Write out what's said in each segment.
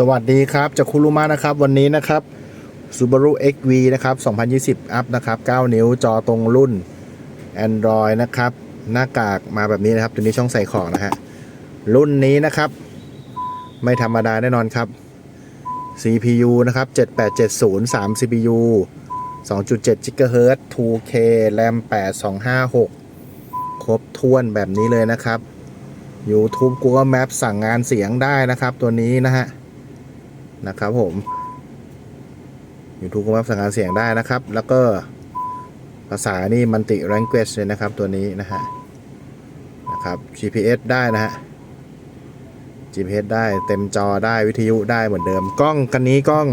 สวัสดีครับจากคุรุมะนะครับ วันนี้นะครับ Subaru XV นะครับ 2020 อัพนะครับ 9 นิ้วจอตรงรุ่น Android นะครับ หน้ากากมาแบบนี้นะครับ ตัวนี้ช่องใส่ของนะฮะ รุ่นนี้นะครับ ไม่ธรรมดาแน่นอนครับ CPU นะครับ 7870 3 CPU 2.7 GHz 2K RAM 8256 ครบถ้วนแบบนี้เลยนะครับ YouTube Google Map สั่งงานเสียงได้นะครับ ตัวนี้นะฮะ นะครับผม YouTube Google Maps สั่งงานเสียงได้นะครับ แล้วก็ภาษานี่มันติ language เลยนะครับตัวนี้นะฮะนะครับ GPS ได้นะฮะ GPS ได้เต็มจอได้วิทยุได้เหมือนเดิม กล้องคันนี้กล้อง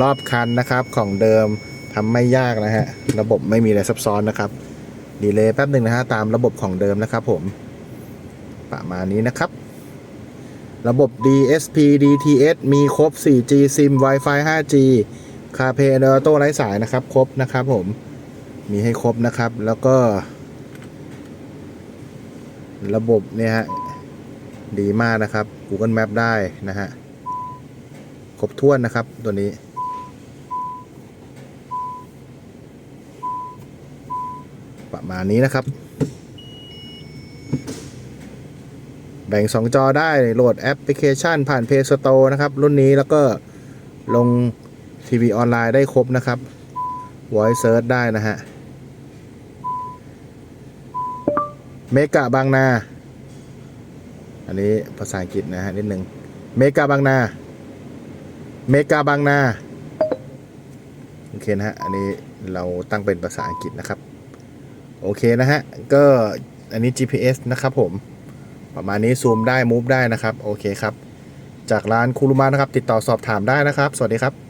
รอบคันนะครับของเดิมทำไม่ยากนะฮะ ระบบไม่มีอะไรซับซ้อนนะครับดีเลย์แป๊บหนึ่งนะฮะตามระบบของเดิมนะครับผมประมาณนี้นะครับ ระบบ DSP DTS มีครบ 4G SIM Wi-Fi 5G CarPlay and Auto ไร้สายนะครับ ครบนะครับผม มีให้ครบนะครับ แล้วก็ ระบบเนี่ยฮะ ดีมากนะครับ Google Map ได้นะฮะ ครบถ้วนนะครับตัวนี้ ประมาณนี้นะครับ แบ่ง 2 จอได้โหลดแอปพลิเคชันผ่าน Play Store นะครับ รุ่นนี้แล้วก็ลงทีวีออนไลน์ได้ครบนะครับ Voice Search ได้นะฮะเมกะบางนา อันนี้ภาษาอังกฤษนะฮะนิดหนึ่งเมกาบางนา เมกาบางนา โอเคนะฮะ อันนี้เราตั้งเป็นภาษาอังกฤษนะครับ โอเคนะฮะ ก็อันนี้ GPS นะครับผม ประมาณนี้ซูมได้มูฟได้นะครับโอเคครับจากร้านคูรุมานะครับ ติดต่อสอบถามได้นะครับ สวัสดีครับ